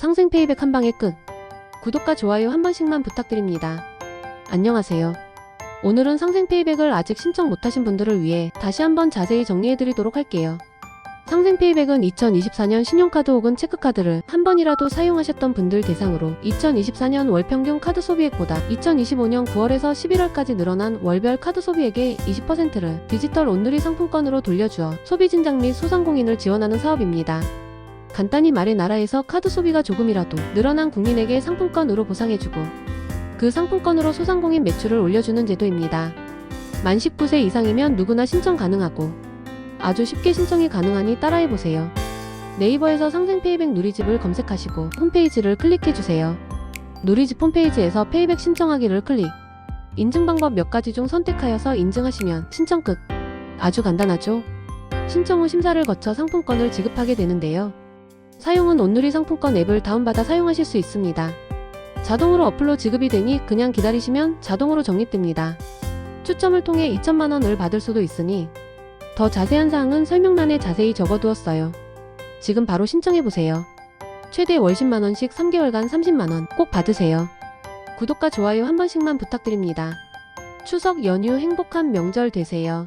상생 페이백 한 방의 끝. 구독과 좋아요 한 번씩만 부탁드립니다. 안녕하세요. 오늘은 상생 페이백을 아직 신청 못하신 분들을 위해 다시 한번 자세히 정리해드리도록 할게요. 상생 페이백은 2024년 신용카드 혹은 체크카드를 한 번이라도 사용하셨던 분들 대상으로 2024년 월 평균 카드 소비액보다 2025년 9월에서 11월까지 늘어난 월별 카드 소비액의 20%를 디지털 온누리 상품권으로 돌려주어 소비 진작 및 소상공인을 지원하는 사업입니다. 간단히 말해 나라에서 카드 소비가 조금이라도 늘어난 국민에게 상품권으로 보상해주고 그 상품권으로 소상공인 매출을 올려주는 제도입니다. 만 19세 이상이면 누구나 신청 가능하고 아주 쉽게 신청이 가능하니 따라해보세요. 네이버에서 상생 페이백 누리집을 검색하시고 홈페이지를 클릭해주세요. 누리집 홈페이지에서 페이백 신청하기를 클릭. 인증 방법 몇 가지 중 선택하여서 인증하시면 신청 끝. 아주 간단하죠? 신청 후 심사를 거쳐 상품권을 지급하게 되는데요. 사용은 온누리 상품권 앱을 다운받아 사용하실 수 있습니다. 자동으로 어플로 지급이 되니 그냥 기다리시면 자동으로 적립됩니다. 추첨을 통해 2천만원을 받을 수도 있으니 더 자세한 사항은 설명란에 자세히 적어두었어요. 지금 바로 신청해보세요. 최대 월 10만원씩 3개월간 30만원 꼭 받으세요. 구독과 좋아요 한 번씩만 부탁드립니다. 추석 연휴 행복한 명절 되세요.